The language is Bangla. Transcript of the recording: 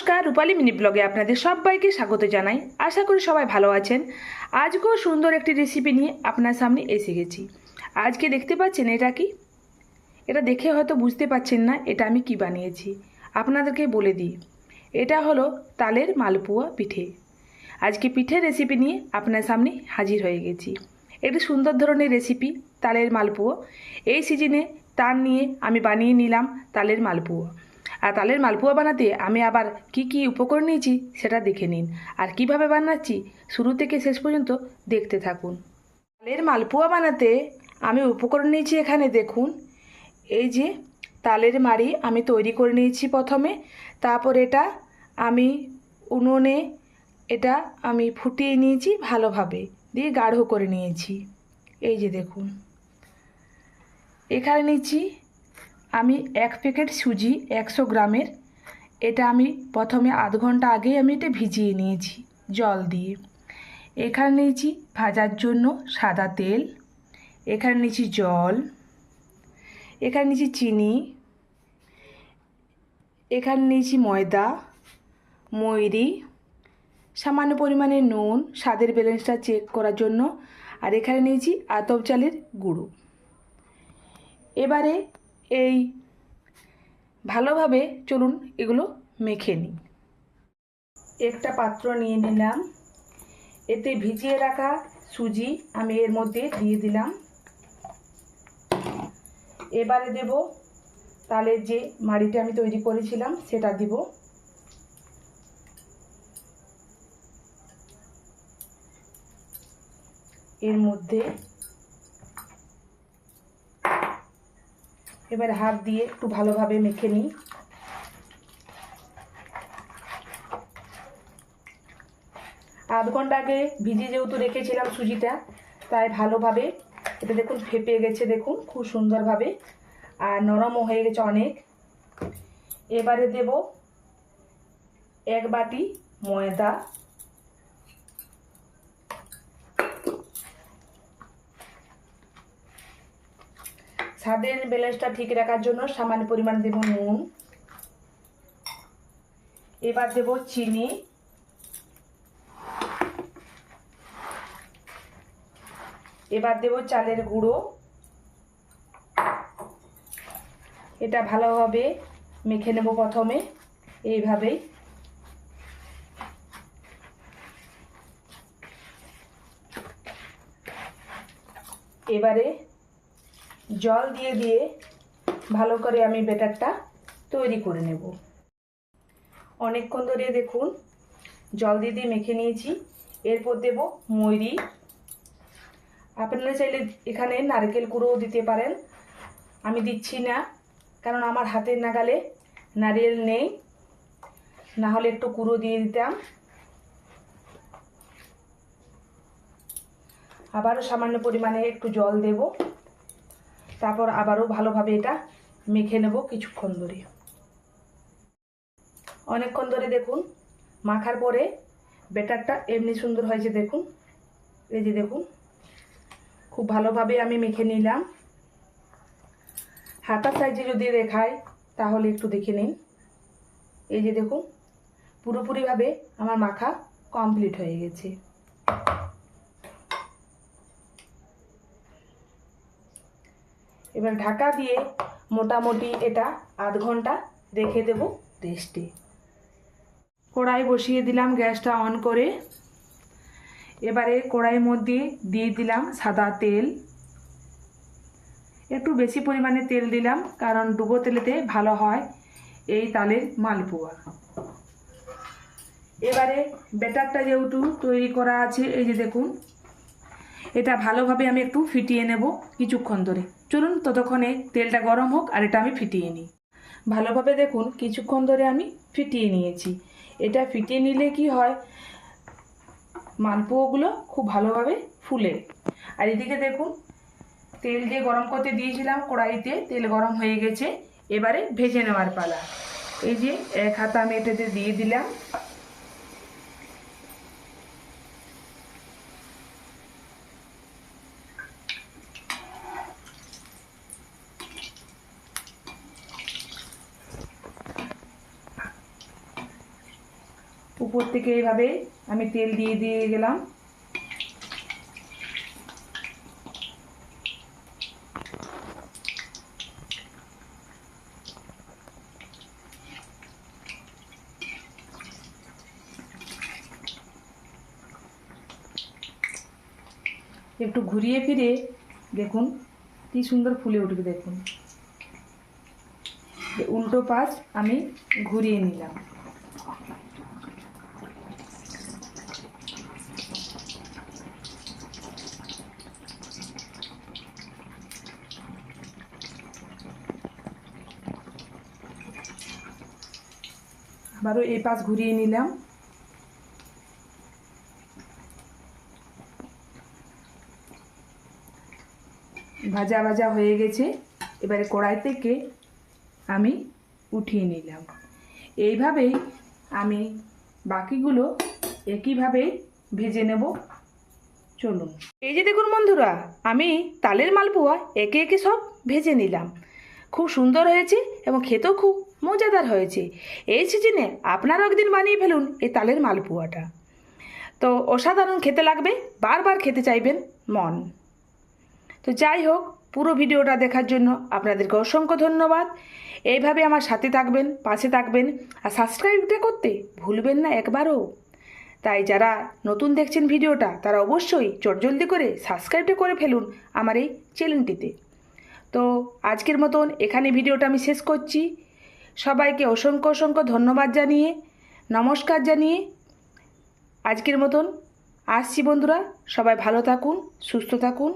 নমস্কার, রূপালী মিনি ব্লগে আপনাদের সবাইকে স্বাগত জানাই। আশা করি সবাই ভালো আছেন। আজকেও সুন্দর একটি রেসিপি নিয়ে আপনার সামনে এসে গেছি। আজকে দেখতে পাচ্ছেন এটা কি? এটা দেখে হয়তো বুঝতে পাচ্ছেন না এটা আমি কি বানিয়েছি। আপনাদেরকে বলে দিই, এটা হলো তালের মালপোয়া পিঠে। আজকে পিঠের রেসিপি নিয়ে আপনার সামনে হাজির হয়ে গেছি। একটি সুন্দর ধরনের রেসিপি তালের মালপোয়া। এই সিজনে তার নিয়ে আমি বানিয়ে নিলাম তালের মালপোয়া। আর তালের মালপোয়া বানাতে আমি আবার কি কি উপকরণ নিয়েছি সেটা দেখে নিন। আর কীভাবে বানাচ্ছি শুরু থেকে শেষ পর্যন্ত দেখতে থাকুন। তালের মালপোয়া বানাতে আমি উপকরণ নিয়েছি এখানে দেখুন। এই যে তালের মাড়ি আমি তৈরি করে নিয়েছি প্রথমে। তারপর এটা আমি উনুনে এটা আমি ফুটিয়ে নিয়েছি ভালোভাবে। দিয়ে গাঢ় করে নিয়েছি। এই যে দেখুন। এখানে নিচ্ছি আমি এক প্যাকেট সুজি একশো গ্রামের। এটা আমি প্রথমে আধ ঘণ্টা আগেই আমি এটা ভিজিয়ে নিয়েছি জল দিয়ে। এখানে নিয়েছি ভাজার জন্য সাদা তেল। এখানে নিয়েছি জল। এখানে নিয়েছি চিনি। এখানে নিয়েছি ময়দা, ময়রি, সামান্য পরিমাণে নুন, স্বাদের ব্যালেন্সটা চেক করার জন্য। আর এখানে নিয়েছি আতপ চালের গুঁড়ো। এবারে এই, ভালোভাবে চলুন এগুলো মেখে নিই। একটা পাত্র নিয়ে নিলাম। এতে ভিজিয়ে রাখা সুজি আমি এর মধ্যে দিয়ে দিলাম। এবারে দেব তালের যে মাড়িটা আমি তৈরি করেছিলাম সেটা দিব। এর মধ্যে এবার হাত দিয়ে একটু ভালোভাবে মেখে নিই। আধ ঘণ্টা আগে ভিজে যেহেতু রেখেছিলাম সুজিটা, তাই ভালোভাবে এটা দেখুন ফেপে গেছে দেখুন, খুব সুন্দরভাবে, আর নরমও হয়ে গেছে অনেক। এবারে দেব এক বাটি ময়দা। স্বাদের ব্যালেন্সটা ঠিক রাখার জন্য সামান্য পরিমাণ দেব নুন। এবার দেব চিনি। এবার দেব চালের গুঁড়ো। এটা ভালোভাবে মেখে নেব প্রথমে, এইভাবেই। এবারে জল দিয়ে দিয়ে ভালো করে আমি বেটারটা তৈরি করে নেব। অনেকক্ষণ ধরে দেখুন, জল দিয়ে দিয়ে মেখে নিয়েছি। এরপর দেব ময়রি। আপনারা চাইলে এখানে নারকেল কুড়োও দিতে পারেন। আমি দিচ্ছি না, কারণ আমার হাতের নাগালে নারিয়েল নেই। না হলে একটু কুড়ো দিয়ে দিতাম। আবারও সামান্য পরিমাণে একটু জল দেব। তারপর আবারও ভালোভাবে এটা মেখে নেব কিছুক্ষণ ধরে। অনেকক্ষণ ধরে দেখুন, মাখার পরে বেটারটা এমনি সুন্দর হয়েছে দেখুন। এই যে দেখুন, খুব ভালোভাবে আমি মেখে নিলাম। হাতা সাইজে যদি দেখায় তাহলে একটু দেখে নিন। এই যে দেখুন, পুরোপুরিভাবে আমার মাখা কমপ্লিট হয়ে গেছে। এবার ঢাকা দিয়ে মোটামুটি এটা আধ ঘণ্টা রেখে দেব রেস্টে কড়াই বসিয়ে দিলাম গ্যাসটা অন করে। এবারে কড়াইয়ের মধ্যে দিয়ে দিলাম সাদা তেল। একটু বেশি পরিমাণে তেল দিলাম, কারণ ডুবো তেলেতে ভালো হয় এই তালের মালপোয়া। এবারে ব্যাটারটা যেহেতু তৈরি করা আছে, এই যে দেখুন এটা ভালোভাবে আমি একটু ফিটিয়ে নেব কিছুক্ষণ ধরে। চলুন ততক্ষণে তেলটা গরম হোক আর এটা আমি ফিটিয়ে নিই। ভালোভাবে দেখুন, কিছুক্ষণ ধরে আমি ফিটিয়ে নিয়েছি। এটা ফিটিয়ে নিলে কি হয়, মালপোয়াগুলো খুব ভালোভাবে ফুলে। আর এদিকে দেখুন, তেল দিয়ে গরম করতে দিয়েছিলাম কড়াইতে, তেল গরম হয়ে গেছে। এবারে ভেজে নেওয়ার পালা। এই যে এক হাতা আমি এটাতে দিয়ে দিলাম। উপর থেকে এইভাবে আমি তেল দিয়ে দিয়ে গেলাম। একটু ঘুরিয়ে ফিরে দেখুন, কি সুন্দর ফুলে উঠবে দেখুন। উল্টো পাশ আমি ঘুরিয়ে নিলাম। আবারও এই পাশ ঘুরিয়ে নিলাম। ভাজা ভাজা হয়ে গেছে। এবারে কড়াই থেকে আমি উঠিয়ে নিলাম। এইভাবেই আমি বাকিগুলো একইভাবে ভেজে নেব। চলুন। এই যে দেখুন বন্ধুরা, আমি তালের মালপোয়া একে একে সব ভেজে নিলাম। খুব সুন্দর হয়েছে এবং খেতেও খুব মজাদার হয়েছে। এই সিজনে আপনারাও একদিন বানিয়ে ফেলুন এই তালের মালপোয়াটা। তো অসাধারণ খেতে লাগবে, বারবার খেতে চাইবেন মন। তো যাই হোক, পুরো ভিডিওটা দেখার জন্য আপনাদেরকে অসংখ্য ধন্যবাদ। এইভাবে আমার সাথে থাকবেন, পাশে থাকবেন আর সাবস্ক্রাইবটা করতে ভুলবেন না একবারও। তাই যারা নতুন দেখছেন ভিডিওটা, তারা অবশ্যই চটজলদি করে সাবস্ক্রাইবটা করে ফেলুন আমার এই চ্যানেলটিতে। তো আজকের মতন এখানে ভিডিওটা আমি শেষ করছি। সবাইকে অসংখ্য অসংখ্য ধন্যবাদ জানিয়ে, নমস্কার জানিয়ে আজকের মতন আসছি বন্ধুরা। সবাই ভালো থাকুন, সুস্থ থাকুন।